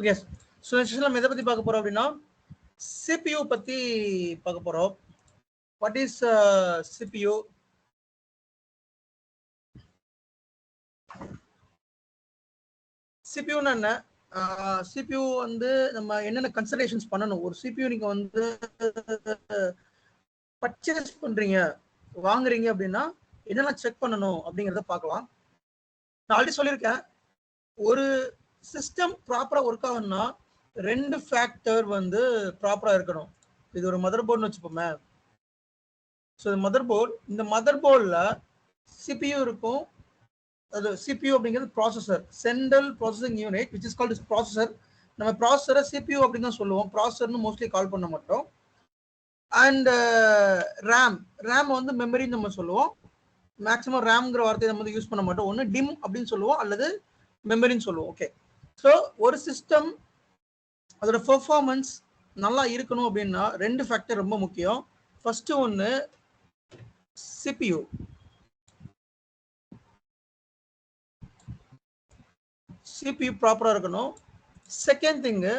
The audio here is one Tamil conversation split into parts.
ஓகே ஸோ நம்ம எதை பற்றி பார்க்க போகிறோம் அப்படின்னா சிபியூ பற்றி பார்க்க போகிறோம் வாட் uh, இஸ் சிபியூ சிபியூன்னு என்ன? Uh, சிபியூ வந்து நம்ம என்னென்ன கன்சல்டேஷன்ஸ் பண்ணணும்? ஒரு சிபியூ நீங்கள் வந்து பர்ச்சேஸ் பண்ணுறீங்க வாங்குறீங்க அப்படின்னா என்னெல்லாம் செக் பண்ணணும் அப்படிங்கிறத பார்க்கலாம். நான் ஆல்ரெடி சொல்லியிருக்கேன். ஒரு சிஸ்டம் ப்ராப்பராக ஒர்க் ஆகணும்னா ரெண்டு ஃபேக்டர் வந்து ப்ராப்பராக இருக்கணும். இது ஒரு மதர் போர்டுன்னு வச்சுப்போமே. ஸோ மதர் போர்டு இந்த மதர் போர்டில் சிபியூ இருக்கும். அது சிபியூ அப்படிங்கிறது processor central processing unit which is called is processor நம்ம ப்ராசஸரை சிபியூ அப்படின்னு தான் சொல்லுவோம். ப்ராசஸர்னு மோஸ்ட்லி கால் பண்ண மாட்டோம். அண்ட் ரேம் ரேம் வந்து மெமரின்னு நம்ம சொல்லுவோம். மேக்ஸிமம் ரேம்ங்கிற வார்த்தையை நம்ம வந்து யூஸ் பண்ண மாட்டோம். ஒன்று டிம் அப்படின்னு சொல்லுவோம். அல்லது மெமரின்னு சொல்லுவோம். ஓகே ஸோ ஒரு சிஸ்டம் அதோட பெர்ஃபார்மன்ஸ் நல்லா இருக்கணும் அப்படின்னா ரெண்டு ஃபேக்டர் ரொம்ப முக்கியம். ஃபர்ஸ்ட் ஒன்று சிபியூ சிபியூ ப்ராப்பராக இருக்கணும். செகண்ட் திங்கு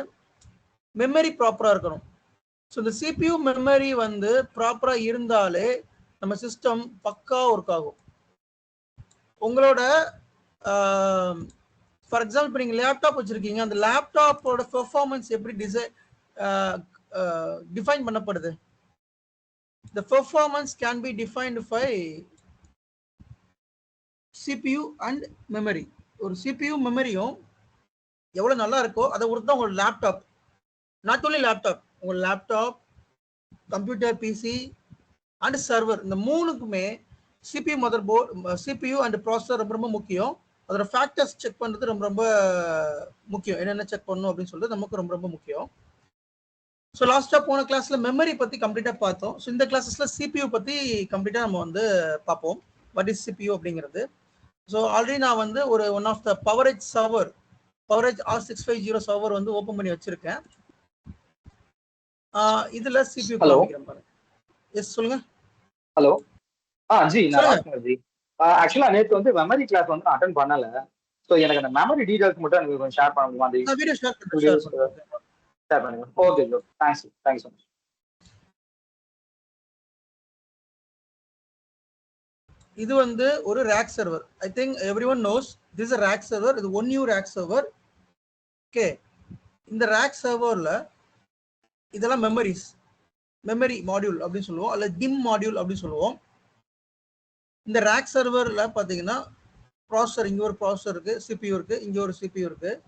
மெமரி ப்ராப்பராக இருக்கணும். ஸோ இந்த சிபியூ மெமரி வந்து ப்ராப்பராக இருந்தாலே நம்ம சிஸ்டம் பக்கா ஒர்க் ஆகும். உங்களோட ஃபார் எக்ஸாம்பிள் நீங்கள் லேப்டாப் வச்சுருக்கீங்க அந்த லேப்டாப்போட பெர்ஃபார்மன்ஸ் எப்படி டிசை டிஃபைன் பண்ணப்படுது? The performance can be defined by CPU and memory ஒரு சிபியூ மெமரியும் எவ்வளோ நல்லா இருக்கோ அதை பொறுத்து தான் உங்களோட லேப்டாப் நாட் ஓன்லி லேப்டாப் உங்கள் laptop computer PC and server இந்த மூணுக்குமே CPU mother board CPU and processor ரொம்ப ரொம்ப முக்கியம். அதோட ஃபேக்டர்ஸ் செக் பண்ணுறது ரொம்ப ரொம்ப முக்கியம். என்னென்ன செக் பண்ணணும் அப்படின்னு சொல்லிட்டு நமக்கு ரொம்ப ரொம்ப முக்கியம். ஸோ லாஸ்ட்டாக போன கிளாஸில் மெமரி பற்றி கம்ப்ளீட்டாக பார்த்தோம். ஸோ இந்த கிளாஸஸில் சிபியூ பற்றி கம்ப்ளீட்டாக நம்ம வந்து பார்ப்போம். வாட் இஸ் சிபியூ அப்படிங்கிறது. ஸோ ஆல்ரெடி நான் வந்து ஒரு one of the PowerEdge server PowerEdge R six five zero server வந்து ஓப்பன் பண்ணி வச்சிருக்கேன். இதுல சிபியூ பாருங்க. எஸ் சொல்லுங்க. ஹலோ ஆ ஜி நான் ஜி. ஆக்சுவலா நேத்து வந்து மெமரி கிளாஸ் வந்து நான் அட்டன் பண்ணல. ஸோ எனக்கு அந்த மெமரி டீடைல்ஸ் மட்டும் எனக்கு கொஞ்சம் ஷேர் பண்ண முடியுமா? ஷேர் பண்ணுங்க okay Joe thanks thanks so much இது வந்து ஒரு rack server I think every one knows this rack server இது one U rack server okay இந்த ரேக் சர்வரில் இதெல்லாம் மெமரிஸ் மெமரி மாடியூல் அப்படின்னு சொல்லுவோம். அல்ல டிம் மாடியூல் அப்படின்னு சொல்லுவோம். இந்த ரேக் சர்வரில் பார்த்தீங்கன்னா ப்ராசஸர் இங்கே ஒரு ப்ராசஸர் இருக்கு சிபியூ இருக்குது இங்கே ஒரு சிபியூ இருக்குது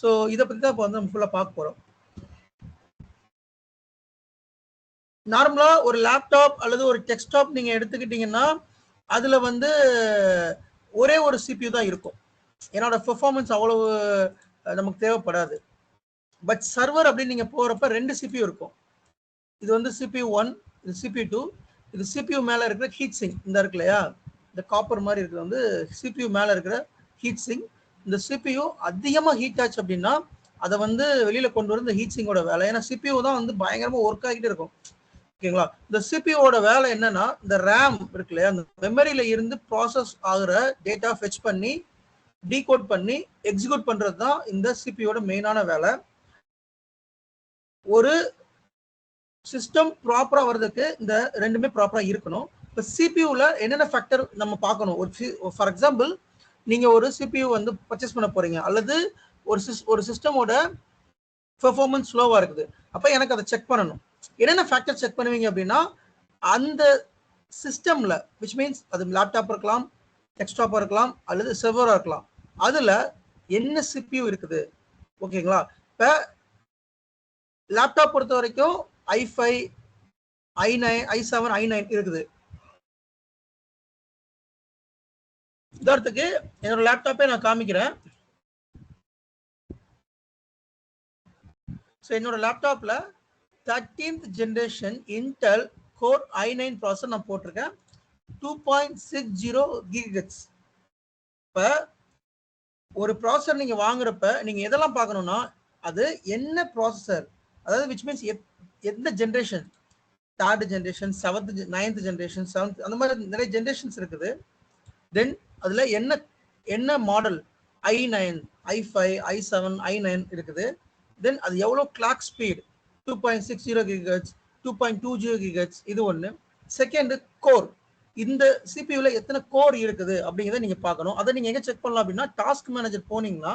ஸோ இதை பற்றி தான் இப்போ வந்து நம்ம ஃபுல்லாக பார்க்க போகிறோம் நார்மலாக ஒரு லேப்டாப் அல்லது ஒரு டெஸ்க்டாப் நீங்கள் எடுத்துக்கிட்டிங்கன்னா அதில் வந்து ஒரே ஒரு சிபியூ தான் இருக்கும். என்னோட பெர்ஃபார்மன்ஸ் அவ்வளவு நமக்கு தேவைப்படாது. பட் சர்வர் அப்படின்னு நீங்கள் போகிறப்ப ரெண்டு சிபியூ இருக்கும். இது வந்து சிபியூ ஒன் இது சிபியூ டூ இது சிபியூ மேலே இருக்கிற ஹீட் சிங் இந்த இருக்கு இல்லையா? இந்த காப்பர் மாதிரி இருக்கிறது வந்து சிபியூ மேலே இருக்கிற ஹீட் சிங் இந்த சிபியூ அதிகமாக ஹீட் ஆச்சு அப்படின்னா அதை வந்து வெளியில் கொண்டு வர இந்த ஹீட் சிங்கோட வேலை. ஏன்னா சிபியூ தான் வந்து பயங்கரமாக ஒர்க் ஆகிட்டு இருக்கும். ஓகேங்களா? இந்த சிபியூவோட வேலை என்னன்னா இந்த ரேம் இருக்கு இல்லையா? அந்த மெமரியில இருந்து ப்ராசஸ் ஆகுற டேட்டா ஃபெச் பண்ணி டீகோட் பண்ணி எக்ஸிக்யூட் பண்றது தான் இந்த சிபியோட மெயினான வேலை. ஒரு சிஸ்டம் ப்ராப்பராக வர்றதுக்கு இந்த ரெண்டுமே ப்ராப்பராக இருக்கணும். இப்போ சிபியூவில் என்னென்ன ஃபேக்டர் நம்ம பார்க்கணும்? ஒரு ஃபார் எக்ஸாம்பிள் நீங்கள் ஒரு சிபியூ வந்து பர்ச்சேஸ் பண்ண போகிறீங்க அல்லது ஒரு சிஸ் ஒரு சிஸ்டமோட பெர்ஃபார்மன்ஸ் ஸ்லோவாக இருக்குது. அப்போ எனக்கு அதை செக் பண்ணணும். என்னென்ன ஃபேக்டர் செக் பண்ணுவீங்க அப்படின்னா அந்த சிஸ்டமில் விச் மீன்ஸ் அது லேப்டாப் இருக்கலாம் டெஸ்க்டாப்பாக இருக்கலாம் அல்லது செர்வராக இருக்கலாம். அதில் என்ன சிபியூ இருக்குது? ஓகேங்களா? இப்போ லேப்டாப் பொறுத்த வரைக்கும் i five i nine i seven i nine இருக்குது. உதாரணத்துக்கு என்னோட லேப்டாப்பே நான் காமிக்கிறேன். ஸோ என்னோட லேப்டாப்பில் thirteenth generation Intel core i nine processor நான் போட்டிருக்கேன். Two point six zero gigahertz இப்போ ஒரு ப்ராசஸர் நீங்கள் வாங்குறப்ப நீங்கள் எதெல்லாம் பார்க்கணுன்னா அது என்ன ப்ராசஸர் அதாவது விச் மீன்ஸ் எப் எந்த generation third generation seventh ninth generation seventh அந்த மாதிரி நிறைய ஜென்ரேஷன்ஸ் இருக்குது. தென் அதில் என்ன என்ன model i nine i five i seven i nine இருக்குது. தென் அது எவ்வளோ clock speed two point six zero gigahertz two point two zero gigahertz இது ஒன்று செகண்டு கோர் இந்த சிபியூவில் எத்தனை கோர் இருக்குது அப்படிங்கிறத நீங்கள் பார்க்கணும். அதை நீங்கள் எங்கே செக் பண்ணலாம் அப்படின்னா டாஸ்க் மேனேஜர் போனீங்கன்னா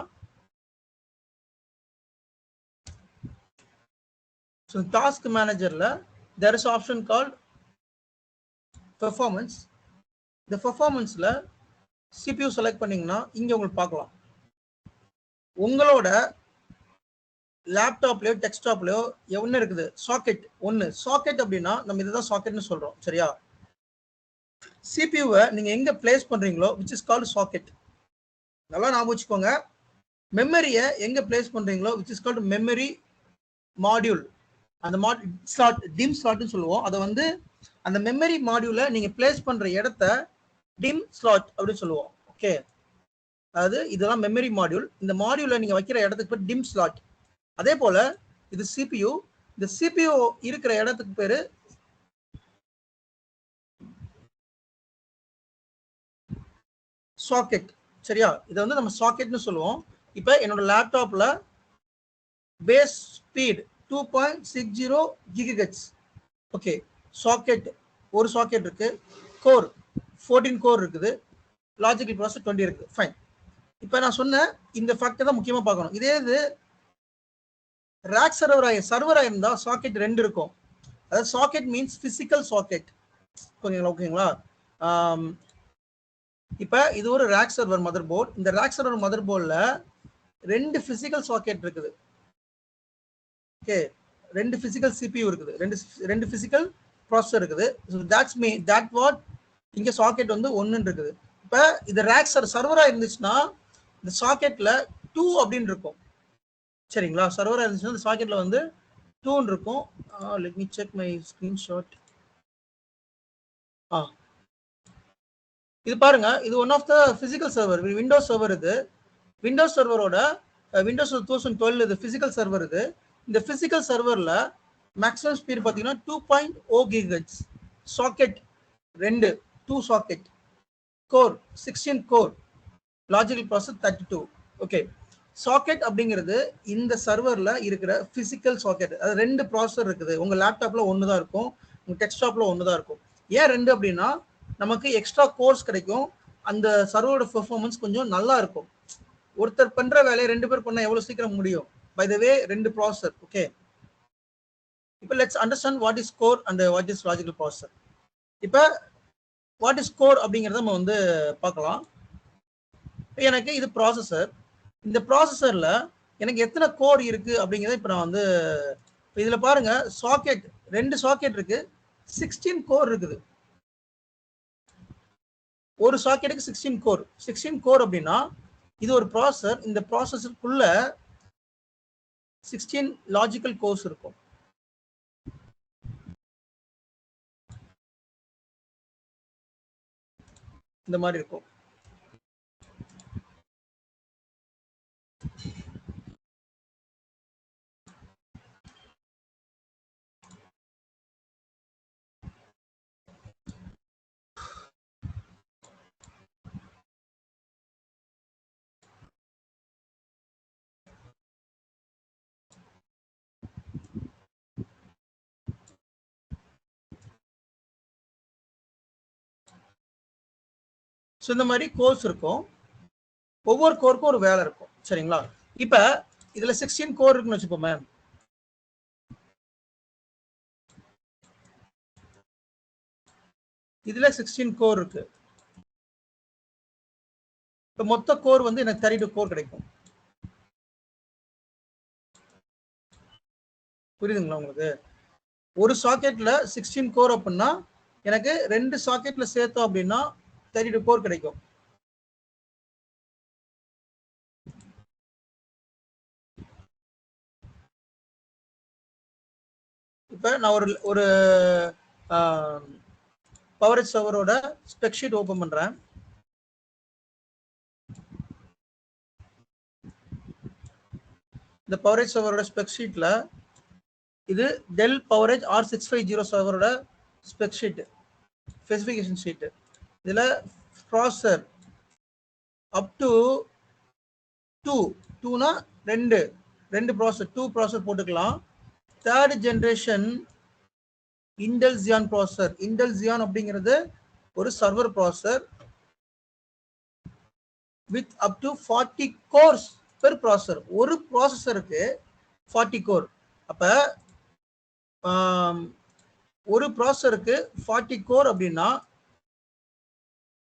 so task மேனேஜரில் there is option called performance இந்த பெர்ஃபார்மன்ஸ்ல சிபியூ செலக்ட் பண்ணீங்கன்னா இங்கே உங்களுக்கு பார்க்கலாம். உங்களோட லேப்டாப்லையோ டெஸ்க்டாப்லயோ ஒன்று இருக்குது. சாக்கெட் ஒன்று சாக்கெட் அப்படின்னா நம்ம இதுதான் சாக்கெட்னு சொல்கிறோம் சரியா? சிபியூவை நீங்கள் எங்கே பிளேஸ் பண்ணுறீங்களோ விச் இஸ் கால்டு சாக்கெட் நல்லா ஞாபகம் வச்சுக்கோங்க. மெமரியை எங்கே பிளேஸ் பண்ணுறீங்களோ which is called memory module அந்த மாட் ஸ்லாட் டிம் ஸ்லாட்னு சொல்லுவோம். அதை வந்து அந்த மெமரி மாடியூல நீங்க பிளேஸ் பண்ற இடத்த டிம் ஸ்லாட் அப்படின்னு சொல்லுவோம். ஓகே அதாவது இதெல்லாம் மெமரி மாடியூல் இந்த மாடியூல நீங்க வைக்கிற இடத்துக்கு பேர் டிம் ஸ்லாட் அதே போல இது சிபியூ இந்த சிபியு இருக்கிற இடத்துக்கு பேரு சாக்கெட் சரியா? இதை வந்து நம்ம சாக்கெட்னு சொல்லுவோம். இப்போ என்னோட லேப்டாப்ல base speed two point six zero gigahertz okay socket ஒரு சாக்கெட் இருக்கு. கோர் ஃபோர்டீன் கோர் இருக்குது. லாஜிக்கல் ப்ராசஸ் டுவெண்ட்டி இருக்கு. ஃபைன் இப்போ நான் சொன்ன இந்த ஃபேக்டர் தான் முக்கியமாக பார்க்கணும். இதே இது ரேக் சர்வர் ஆகி சர்வர் ஆயிருந்தா சாக்கெட் ரெண்டு இருக்கும். அதாவது சாக்கெட் மீன்ஸ் பிசிக்கல் சாக்கெட் ஓகேங்களா ஓகேங்களா இப்போ இது ஒரு ரேக் சர்வர் மதர் போர்ட் இந்த ரேக் சர்வர் மதர் போர்டில் ரெண்டு பிசிக்கல் சாக்கெட் இருக்குது. ஓகே. ரெண்டு ஃபிசிக்கல் சிபியூ இருக்குது. ரெண்டு ரெண்டு ஃபிசிக்கல் ப்ராசஸர் இருக்குது. தட்ஸ் மீ தட் வாட் இங்கே சாக்கெட் வந்து ஒன்றுன்னு இருக்குது. இப்போ இது ரேக் சர் சர்வராக இருந்துச்சுன்னா இந்த சாக்கெட்டில் டூ அப்படின்னு இருக்கும். சரிங்களா? சர்வராக இருந்துச்சுன்னா இந்த சாக்கெட்டில் வந்து டூன்னு இருக்கும். Let me check my screenshot ஆ. இது பாருங்க. இது one of the physical server Windows server இது. விண்டோஸ் சர்வரோட விண்டோஸ் டூ தௌசண்ட் டுவெல் இது ஃபிசிக்கல் சர்வர் இது. இந்த பிசிக்கல் சர்வரில் மேக்ஸிமம் ஸ்பீட் பார்த்தீங்கன்னா two point O gigahertz socket ரெண்டு two socket core sixteen core logical process thirty two okay socket அப்படிங்கிறது இந்த சர்வரில் இருக்கிற ஃபிசிக்கல் சாக்கெட் அது ரெண்டு ப்ராசஸர் இருக்குது. உங்கள் லேப்டாப்பில் ஒன்று தான் இருக்கும். உங்கள் டெஸ்க்டாப்பில் ஒன்று தான் இருக்கும். ஏன் ரெண்டு அப்படின்னா நமக்கு எக்ஸ்ட்ரா கோர்ஸ் கிடைக்கும். அந்த சர்வரோட பெர்ஃபார்மன்ஸ் கொஞ்சம் நல்லா இருக்கும். ஒருத்தர் பண்ணுற வேலையை ரெண்டு பேர் பண்ணால் எவ்வளோ சீக்கிரம் முடியும்? பை த வே ரெண்டு ப்ராசஸர் ஓகே இப்போ let's understand what is core and what is logical processor இப்போ வாட் இஸ் கோர் அப்படிங்கிறத நம்ம வந்து பார்க்கலாம். எனக்கு இது ப்ராசஸர் இந்த ப்ராசஸரில் எனக்கு எத்தனை கோர் இருக்குது அப்படிங்கிறத இப்போ நான் வந்து இப்போ இதில் பாருங்க சாக்கெட் ரெண்டு சாக்கெட் இருக்குது சிக்ஸ்டீன் கோர் இருக்குது. ஒரு சாக்கெட்டுக்கு சிக்ஸ்டீன் கோர் சிக்ஸ்டீன் கோர் அப்படின்னா இது ஒரு ப்ராசஸர் இந்த ப்ராசஸருக்குள்ள சிக்ஸ்டீன் லாஜிக்கல் கோர்ஸ் இருக்கும். இந்த மாதிரி இருக்கும். ஸோ இந்த மாதிரி கோர்ஸ் இருக்கும். ஒவ்வொரு கோருக்கும் ஒரு வேலை இருக்கும். சரிங்களா? இப்போ இதில் சிக்ஸ்டீன் கோர் இருக்குன்னு வச்சுப்போமே இதில் சிக்ஸ்டீன் கோர் இருக்கு. இப்போ மொத்த கோர் வந்து எனக்கு தேர்ட்டி டூ கோர் கிடைக்கும். புரியுதுங்களா உங்களுக்கு? ஒரு சாக்கெட்டில் சிக்ஸ்டீன் கோர் அப்படின்னா எனக்கு ரெண்டு சாக்கெட்டில் சேர்த்தோம் அப்படின்னா தேர்ட்டி டூ ஃபோர் கிடைக்கும். இப்போ நான் ஒரு ஒரு பவரேஜ் சவரோட ஸ்பெக் ஷீட் ஓப்பன் பண்ணுறேன் இந்த பவரேஜ் சர்வரோட ஸ்பெக் ஷீட்டில் இது Dell PowerEdge R six five zero சர்வரோட spec sheet specification sheet இதில் ப்ராசர் அப் டு டூ டூனா ரெண்டு ரெண்டு ப்ராசர் டூ ப்ராசர் போட்டுக்கலாம். தேர்ட் ஜென்ரேஷன் இன்டெல் ஜியான் ப்ராசர் இன்டெல் ஜியான் அப்படிங்கிறது ஒரு server processor with up to forty cores per processor ஒரு ப்ராசஸருக்கு ஃபார்ட்டி கோர் அப்போ ஒரு ப்ராசருக்கு ஃபார்ட்டி கோர் அப்படின்னா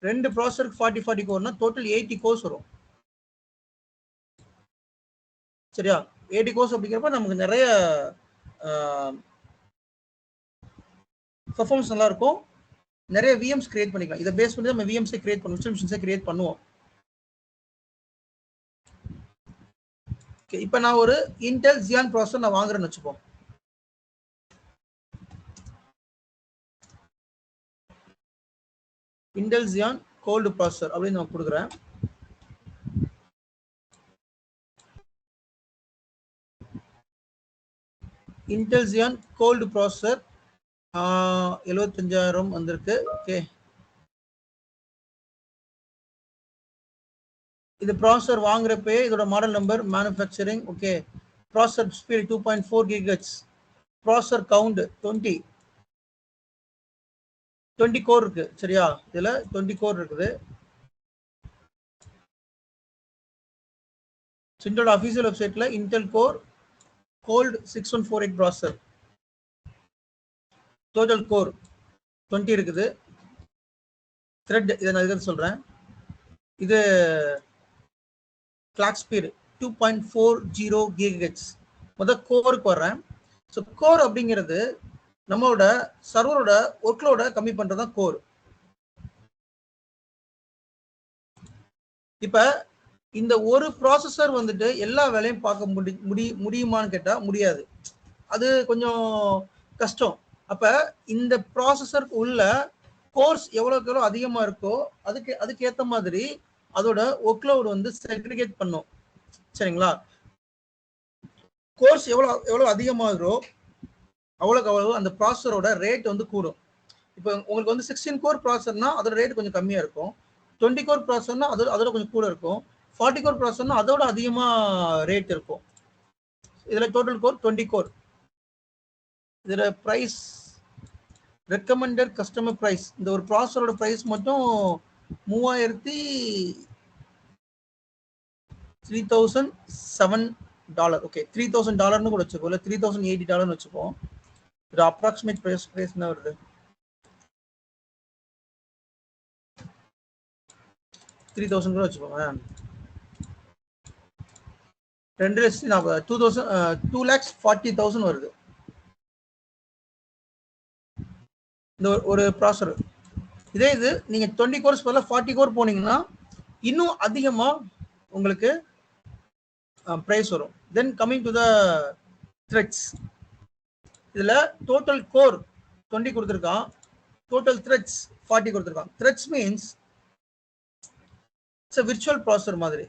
ரெண்டு ப்ராசருக்கு ஃபார்ட்டி ஃபார்ட்டி கோர்னா டோட்டல் எயிட்டி கோர்ஸ் வரும். சரியா? எயிட்டி கோர்ஸ் அப்படிங்கிறப்ப நமக்கு நிறைய பர்ஃபார்மன்ஸ் நல்லா இருக்கும். நிறைய விஎம்ஸ் கிரியேட் பண்ணிக்கலாம். இதை பேஸ் பண்ணி நம்ம விஎம்ஸை கிரியேட் பண்ணுவோம். விர்ச்சுவல் மிஷின்ஸை கிரியேட் பண்ணுவோம். ஓகே இப்போ நான் ஒரு இன்டெல் ஜியான் ப்ராசஸர் நான் வாங்குறேன்னு வச்சுப்போம் இன்டெல்சியான் கோல்டு ப்ராசஸர் அப்படின்னு நான் கொடுக்குறேன். இன்டெல்சியான் கோல்டு ப்ராசஸர் எழுபத்தஞ்சாயிரம் வந்திருக்கு. ஓகே இது ப்ராசஸர் வாங்குறப்பயே இதோட model number manufacturing okay processor speed two point four gigahertz processor count twenty twenty core இருக்கு சரியா? இதுல டுவெண்ட்டி கோர் இருக்குது. சிண்டோட அஃபீஷியல் வெப்சைட்ல Intel core gold six one four eight processor total core twenty இருக்குது. த்ரெட் இதை நான் இதை சொல்றேன். இது clock speed two point four zero gigahertz முதல் கோருக்கு வர்றேன். ஸோ கோர் அப்படிங்கிறது நம்மளோட சர்வரோட ஒர்க்லோட கம்மி பண்றது தான் கோர் இப்ப இந்த ஒரு ப்ராசஸர் வந்துட்டு எல்லா வேலையும் பார்க்க முடி முடி முடியுமான்னு கேட்டா முடியாது. அது கொஞ்சம் கஷ்டம். அப்ப இந்த ப்ராசஸருக்கு உள்ள கோர்ஸ் எவ்வளோக்கு எவ்வளோ அதிகமா இருக்கோ அதுக்கு அதுக்கு ஏத்த மாதிரி அதோட ஒர்க்லோடு வந்து செக்ரிகேட் பண்ணும். சரிங்களா? கோர்ஸ் எவ்வளோ எவ்வளோ அதிகமாகிறோ அவ்வளோக்கு அவ்வளோ அந்த ப்ராசஸரோட ரேட் வந்து கூடும். இப்போ உங்களுக்கு வந்து சிக்ஸ்டீன் கோர் ப்ராசர்னா அதோட ரேட் கொஞ்சம் கம்மியாக இருக்கும். டுவெண்ட்டி கோர் ப்ராசர்னா அதோட அதோட கொஞ்சம் கூட இருக்கும். ஃபார்ட்டி கோர் ப்ராசர்னா அதோட அதிகமாக ரேட் இருக்கும். இதில் டோட்டல் கோர் டுவெண்ட்டி கோர் இதில் ப்ரைஸ் ரெக்கமெண்டட் கஸ்டமர் ப்ரைஸ் இந்த ஒரு ப்ராசரோட ப்ரைஸ் மட்டும் மூவாயிரத்தி three thousand seven dollar okay three thousand டாலர்னு கூட வச்சுக்கோ இல்லை த்ரீ தௌசண்ட் எயிட்டி டாலர்னு வச்சுப்போம் இது அப்ராக்சிமேட் ப்ரைஸ் ப்ரைஸ் என்ன வருது. த்ரீ தௌசண்ட் கூட வச்சுக்கோங்க ரெண்டு லட்சத்தி நாற்பது two thousand two lakhs forty thousand வருது. இந்த ஒரு ப்ராசர் இதே இது நீங்கள் டுவெண்ட்டி கோர்ஸ் பதில் ஃபார்ட்டி கோர் போனீங்கன்னா இன்னும் அதிகமாக உங்களுக்கு ப்ரைஸ் வரும். Then coming to the threads இதுல டோட்டல் கோர் டுவெண்ட்டி கொடுத்துருக்கான். டோட்டல் த்ரெட்ஸ் ஃபார்ட்டி கொடுத்துருக்கான். Threads means it's virtual processor மாதிரி.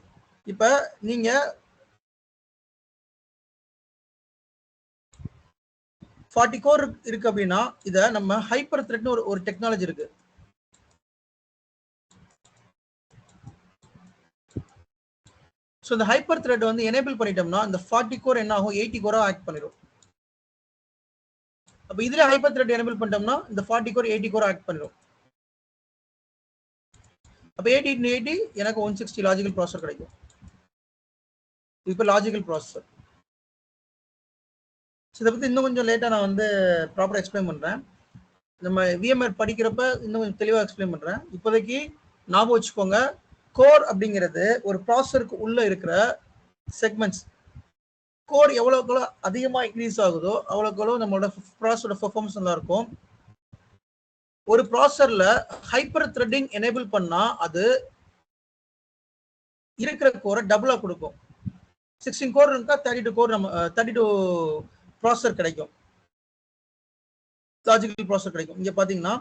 இப்போ நீங்க ஃபார்ட்டி கோர் இருக்கு அப்படின்னா இதை நம்ம ஹைப்பர் த்ரெட்னு ஒரு ஒரு டெக்னாலஜி இருக்கு. ஸோ இந்த ஹைப்பர் த்ரெட் வந்து எனேபிள் பண்ணிட்டோம்னா இந்த ஃபார்ட்டி கோர் என்ன ஆகும்? எயிட்டி கோராக ஆக்ட் பண்ணிடும் அப்போ இதுல ஹைப்பர் த்ரெட் எனபிள் பண்ணிட்டோம்னா இந்த forty core eighty core act பண்ணிடும் அப்போ எயிட்டி எயிட்டி எனக்கு ஒன் சிக்ஸ்டி லாஜிக்கல் ப்ராசஸர் கிடைக்கும். இப்போ லாஜிக்கல் ப்ராசஸர் இதை பற்றி இன்னும் கொஞ்சம் லேட்டாக நான் வந்து ப்ராப்பராக எக்ஸ்பிளைன் பண்ணுறேன் நம்ம விஎம்ஆர் படிக்கிறப்ப இன்னும் கொஞ்சம் தெளிவாக எக்ஸ்பிளைன் பண்ணுறேன் இப்போதைக்கு ஞாபகம் வச்சுக்கோங்க கோர் அப்படிங்கிறது ஒரு ப்ராசஸருக்கு உள்ளே இருக்கிற செக்மெண்ட்ஸ் கோர் எவ்வளோக்கு எவ்வளோ அதிகமாக இன்க்ரீஸ் ஆகுதோ அவ்வளோக்கு நம்மளோட ப்ராசஸோட பெர்ஃபார்மன்ஸ் நல்லா இருக்கும் ஒரு ப்ராசஸரில் ஹைப்பர் த்ரெட்டிங் எனேபிள் பண்ணால் அது இருக்கிற கோரை டபுளாக கொடுக்கும். சிக்ஸ்டீன் கோர் இருந்தால் தேர்ட்டி டூ கோர் நம்ம தேர்ட்டி டூ ப்ராசஸர் கிடைக்கும். லாஜிக்கல் ப்ராசஸர் கிடைக்கும். இங்கே பார்த்தீங்கன்னா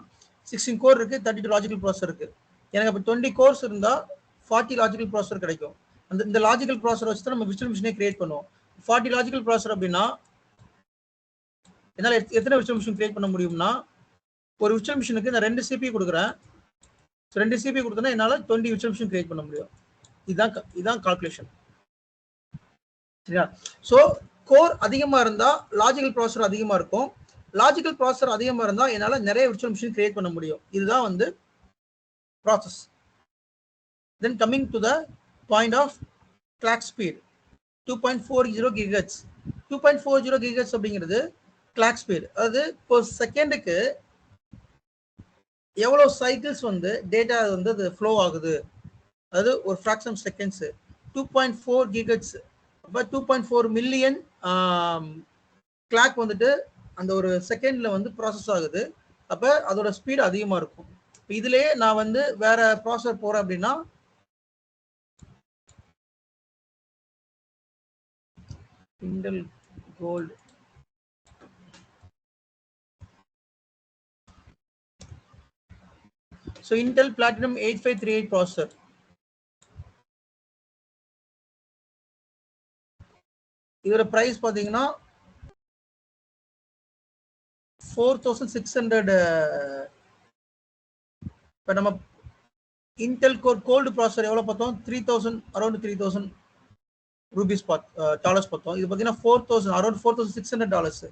சிக்ஸ்டீன் கோர் இருக்குது தேர்ட்டி டூ லாஜிக்கல் ப்ராசஸர் இருக்குது எனக்கு இப்போ டுவெண்ட்டி கோர்ஸ் இருந்தால் ஃபார்ட்டி லாஜிக்கல் ப்ராசஸர் கிடைக்கும். அந்த இந்த லாஜிக்கல் ப்ராசஸர் வச்சு தான் நம்ம விர்ச்சுவல் மிஷினே கிரியேட் பண்ணுவோம். ஃபார்ட்டி லாஜிக்கல் ப்ராசஸர் அப்படின்னா என்னால் எத்தனை விர்ச்சுவல் மிஷின் கிரியேட் பண்ண முடியும்னா ஒரு விர்ச்சுவல் மிஷினுக்கு நான் ரெண்டு சிபி கொடுக்குறேன். ரெண்டு சிபி கொடுத்தேன்னா என்னால் டுவெண்ட்டி விர்ச்சுவல் மிஷின் கிரியேட் பண்ண முடியும். இதுதான் இதுதான் கால்குலேஷன் சரியா? ஸோ கோர் அதிகமாக இருந்தால் லாஜிக்கல் ப்ராசஸர் அதிகமாக இருக்கும். லாஜிக்கல் ப்ராசஸர் அதிகமாக இருந்தால் என்னால் நிறைய விர்ச்சுவல் மிஷின் கிரியேட் பண்ண முடியும். இதுதான் வந்து process then coming to the point of clock speed two point four zero gigahertz two point four zero gigahertz அப்படிங்கிறது கிளாக் ஸ்பீட் அதாவது இப்போ செகண்டுக்கு எவ்வளோ சைக்கிள்ஸ் வந்து டேட்டா வந்து அது ஃப்ளோ ஆகுது. அதாவது ஒரு fraction seconds two point four gigahertz அப்போ two point four million clock வந்துட்டு அந்த ஒரு செகண்டில் வந்து ப்ராசஸ் ஆகுது. அப்போ அதோட ஸ்பீடு அதிகமாக இருக்கும். இப்போ நான் வந்து வேறு ப்ராசஸர் போகிறேன் அப்படின்னா Intel gold so Intel platinum eight five three eight processor இதோட ப்ரைஸ் பார்த்தீங்கன்னா ஃபோர் தௌசண்ட் சிக்ஸ் ஹண்ட்ரட் இப்போ நம்ம இன்டெல் கோர் கோல்டு ப்ராசஸர் எவ்வளோ பார்த்தோம்? Three thousand around three thousand rupees பாத் டாலர்ஸ் பார்த்தோம் இது பார்த்தீங்கன்னா four thousand around four thousand six hundred dollars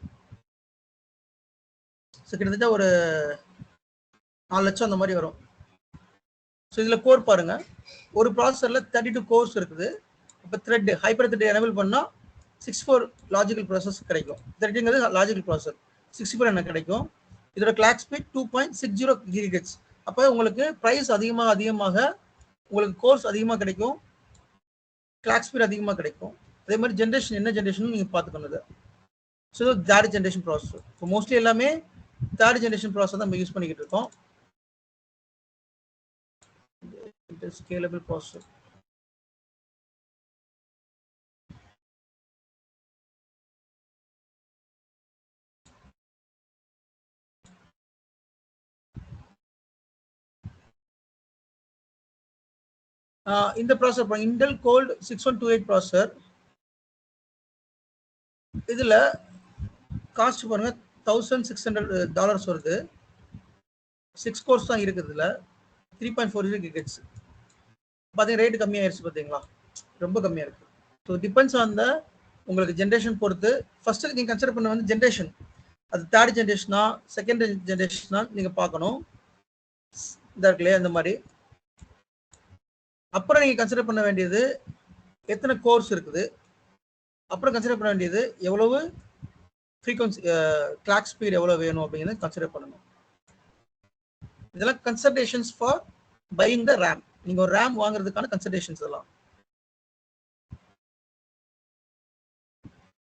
so கிட்டத்தட்ட ஒரு நாலு லட்சம் அந்த மாதிரி வரும். ஸோ இதில் கோர் பாருங்க. ஒரு ப்ராசஸரில் தேர்ட்டி டூ கோர்ஸ் இருக்குது. இப்போ த்ரெட் ஹைப்பர் த்ரெட் எனபிள் பண்ணால் சிக்ஸ் ஃபோர் லாஜிக்கல் ப்ராசஸ் கிடைக்கும். த்ரெட்டுங்கிறது லாஜிக்கல் ப்ராசஸர் சிக்ஸ்டி ஃபோர் என்ன கிடைக்கும்? இதோட clock speed two point six zero gigahertz அப்போ உங்களுக்கு ப்ரைஸ் அதிகமாக அதிகமாக உங்களுக்கு கோர்ஸ் அதிகமாக கிடைக்கும். கிளாக் ஸ்பீட் அதிகமாக கிடைக்கும். அதே மாதிரி ஜென்ரேஷன் என்ன ஜென்ரேஷன் நீங்கள் பார்த்துக்கணும் ஸோ தேர்ட் ஜென்ரேஷன் ப்ராசஸ் இப்போ மோஸ்ட்லி எல்லாமே தேர்ட் ஜென்ரேஷன் ப்ராசஸ் தான் நம்ம யூஸ் பண்ணிக்கிட்டு இருக்கோம். ஸ்கேலபிள் ப்ராசஸர் இந்த processor Intel gold six one two eight processor இதில் காஸ்ட் பாருங்க தௌசண்ட் சிக்ஸ் ஹண்ட்ரட் டாலர்ஸ் வருது. சிக்ஸ் கோர்ஸ் தான் இருக்குது இதில். Three point four zero gigahertz பார்த்தீங்கன்னா ரேட்டு கம்மியாயிருச்சு பார்த்தீங்களா ரொம்ப கம்மியாக இருக்குது ஸோ டிபெண்ட்ஸ் ஆன் த உங்களுக்கு ஜென்ரேஷன் பொறுத்து. ஃபர்ஸ்ட்டு நீங்கள் கன்சிடர் பண்ண வந்து ஜென்ரேஷன் அது தேர்ட் ஜென்ரேஷனா செகண்ட் ஜென்ரேஷனா நீங்கள் பார்க்கணும். இந்த இருக்குல்லையே அந்த மாதிரி. அப்புறம் நீங்கள் கன்சிடர் பண்ண வேண்டியது எத்தனை கோர்ஸ் இருக்குது? அப்புறம் கன்சிடர் பண்ண வேண்டியது எவ்வளவு ஃப்ரீக்வன்சி கிளாக் ஸ்பீட் எவ்வளோ வேணும் அப்படிங்கிறத கன்சிடர் பண்ணணும். இதெல்லாம் consultations for buying the RAM நீங்கள் ஒரு ரேம் வாங்குறதுக்கான கன்சல்டேஷன்ஸ் எல்லாம்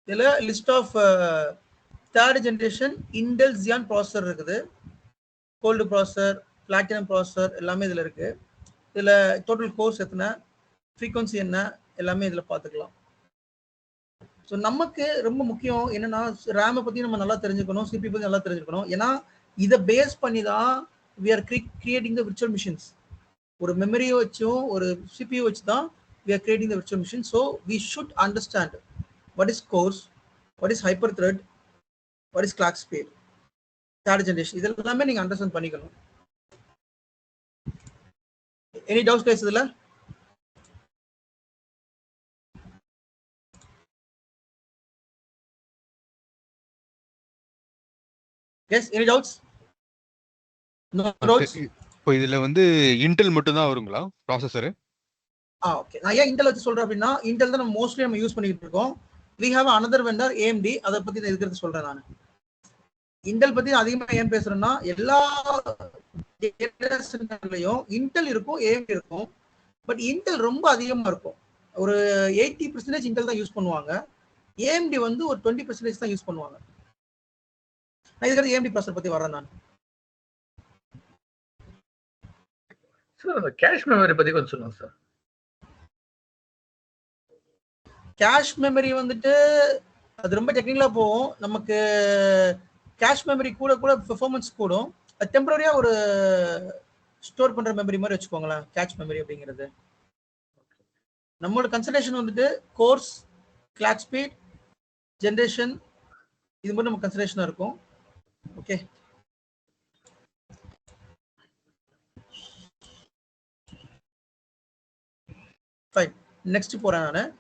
இதில் list of third generation Intel Xeon processor இருக்குது. கோல்டு ப்ராசஸர் பிளாட்டினம் ப்ராசஸர் எல்லாமே இதில் இருக்குது இதில் டோட்டல் கோர்ஸ் எத்தனை? ஃப்ரீக்வன்சி என்ன? எல்லாமே இதில் பார்த்துக்கலாம் ஸோ நமக்கு ரொம்ப முக்கியம் என்னன்னா ரேமை பற்றி நம்ம நல்லா தெரிஞ்சுக்கணும் சிபி பற்றி நல்லா தெரிஞ்சுக்கணும். ஏன்னா இதை பேஸ் பண்ணி தான் we are creating the virtual machines ஒரு மெமரியை வச்சும் ஒரு சிபியூ வச்சு தான் we are creating the virtual machine so we should understand what is cores what is hyper thread what is clock speed third generation இதெல்லாமே நீங்கள் அண்டர்ஸ்டாண்ட் பண்ணிக்கணும். எனி டவுட்ஸ் கைஸ் இதில் எஸ் எனி டவுட்ஸ் இப்போ இதுல வந்து இன்டெல் மட்டும் தான் வருங்களா ப்ராசஸர் ஆ ஓகே நான் ஏன் இன்டெல் வச்சு சொல்றேன் அப்படின்னா இன்டெல் தான் நம்ம மோஸ்ட்லி நம்ம யூஸ் பண்ணிட்டு இருக்கோம். We have another vendor AMD அதை பத்தி நான் இருக்கிறது சொல்றேன் நான். இன்டெல் பத்தி அதிகமா ஏன் பேசுறேன்னா எல்லா data centerலயும் இன்டெல் இருக்கும் ஏஎம்டி இருக்கும். பட் இன்டெல் ரொம்ப அதிகமா இருக்கும். ஒரு எயிட்டி பர்சன்டேஜ் இன்டெல் தான் யூஸ் பண்ணுவாங்க. ஏஎம்டி வந்து ஒரு டுவெண்ட்டி பர்சன்டேஜ் தான் யூஸ் பண்ணுவாங்க. நான் இதுக்கு ஏஎம்டி ப்ராசர் பத்தி வரேன் நான். கேஷ் மெமரி பத்தி கொஞ்சம் சொல்லுங்க சார் கேஷ் மெமரி வந்துட்டு அது ரொம்ப டெக்னிக்கலா போகும். நமக்கு கேஷ் மெமரி கூட கூட பெர்ஃபார்மன்ஸ் கூடும். டெம்பரரியா ஒரு ஸ்டோர் பண்ற மெமரி மாதிரி வச்சுக்கோங்களேன். கேட்ச் மெமரி அப்படிங்கிறது. நம்மளோட கன்சன்ட்ரேஷன் வந்துட்டு கோர்ஸ் கிளாக் ஸ்பீட் ஜென்ரேஷன் இது மட்டும் நம்ம கன்சன்ட்ரேஷனா இருக்கும். ஓகே ஃபைன் நெக்ஸ்ட் போறேன் நான்.